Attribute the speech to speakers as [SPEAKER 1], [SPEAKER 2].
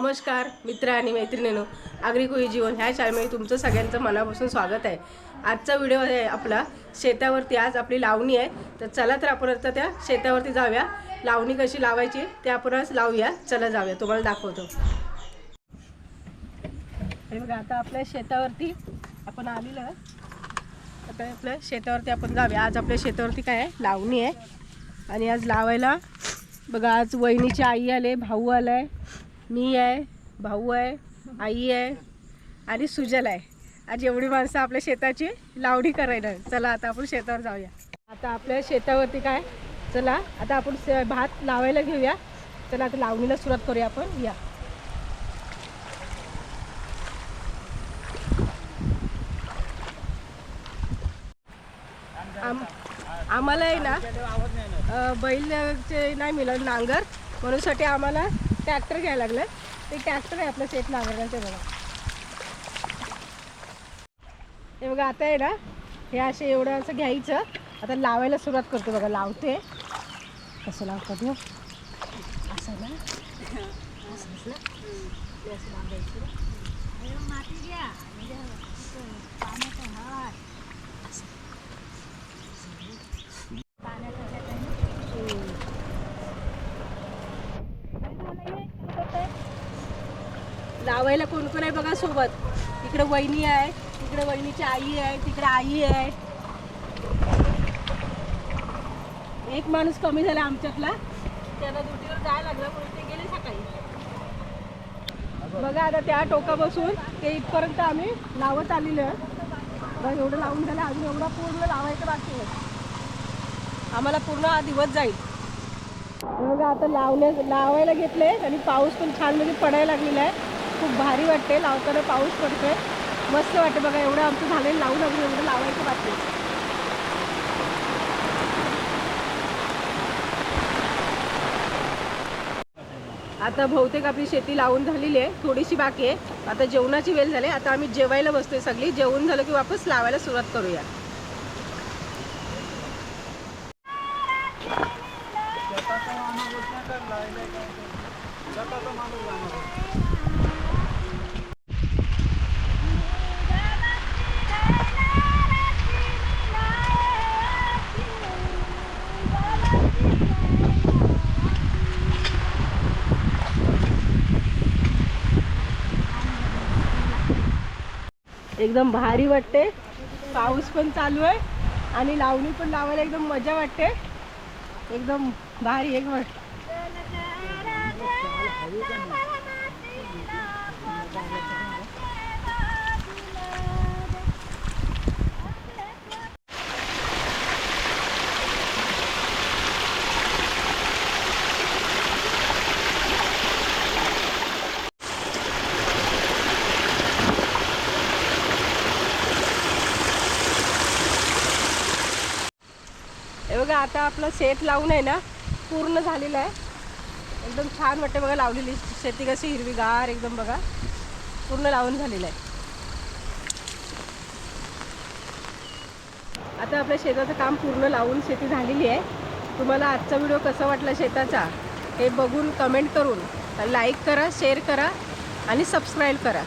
[SPEAKER 1] नमस्कार मित्र आणि मैत्रिणीनो. आग्रिकोई जीवन ह्या चॅनलमध्ये तुमचं सगळ्यांचं मनापासून स्वागत आहे. आजचा व्हिडिओ आहे आपला शेतावरती. आज आपली लावणी आहे. तर चला तर आपण आता त्या शेतावरती जाऊया. लावणी कशी लावायची ते आपण आज लावूया. चला जाऊया. तुम्हाला दाखवतो. बघा आता आपल्या शेतावरती आपण आलेलं आता आपल्या शेतावरती आपण जाऊया. आज आपल्या शेतावरती काय आहे? लावणी आहे. आणि आज लावायला बघा आज वहिनीची आई आले भाऊ आलाय. मी आहे भाऊ आहे आई आहे आणि सुजल आहे. आज एवढी माणसं आपल्या शेताची लावणी करायला. चला आता आपण शेतावर जाऊया. आता आपल्या शेतावरती काय? चला आता आपण भात लावायला घेऊया. चला आता लावणीला सुरुवात करूया आपण. या. आम आम्हाला आहे ना बैलचे नाही मिळालं नांगर. म्हणूनसाठी आम्हाला ट्रॅक्टर घ्यायला लागलं. ते ट्रॅक्टर आहे आपलं शेत नांगरण्याचं बघा हे बघा आता आहे ना हे असे एवढं असं घ्यायचं. आता लावायला सुरुवात करतो बघा लावते. कसं लावतात हो? असं ना? असं असं. हे असं लावायला कोण कोण आहे बघा सोबत. इकडे वहिनी आहे इकडे वहिनीची आई आहे तिकडे आई आहे. एक माणूस कमी झाला आमच्यातला. त्याला ड्युटीवर जायला लागला म्हणून ते गेले सकाळी. बघा आता त्या टोकापासून ते इथपर्यंत आम्ही लावत आलेलो आहे. बघा एवढं लावून झालं अजून एवढं पूर्ण लावायचं बाकी आहे. आम्हाला पूर्ण हा दिवस जाईल. बघा आता लावण्या लावायला घेतले आणि पाऊस पण छान म्हणजे पडायला लागलेला आहे. खूप भारी वाटते. लावताना पाऊस पडतोय. मस्त वाटते बघा एवढं आमचं झालं लावून अजून एवढं लावायचं बाकी. आता बहुतेक आपली शेती लावून झालेली आहे. थोडीशी बाकी आहे. आता जेवणाची वेळ झाली. आता आम्ही जेवायला बसतोय सगळी. जेवण झालं की वापस लावायला सुरुवात करूया. एकदम भारी वाटते पाऊस पण चालू आहे आणि लावणी पण लावायला एकदम मजा वाटते एकदम भारी एक वाट बघा आता आपलं शेत लावून आहे ना पूर्ण झालेलं आहे. एकदम छान वाटते बघा लावलेली शेती कशी हिरवीगार एकदम बघा. पूर्ण लावून झालेलं आहे. आता आपल्या शेताचं काम पूर्ण लावून शेती झालेली आहे. तुम्हाला आजचा व्हिडिओ कसा वाटला शेताचा हे बघून कमेंट करून लाईक करा शेअर करा आणि सबस्क्राईब करा.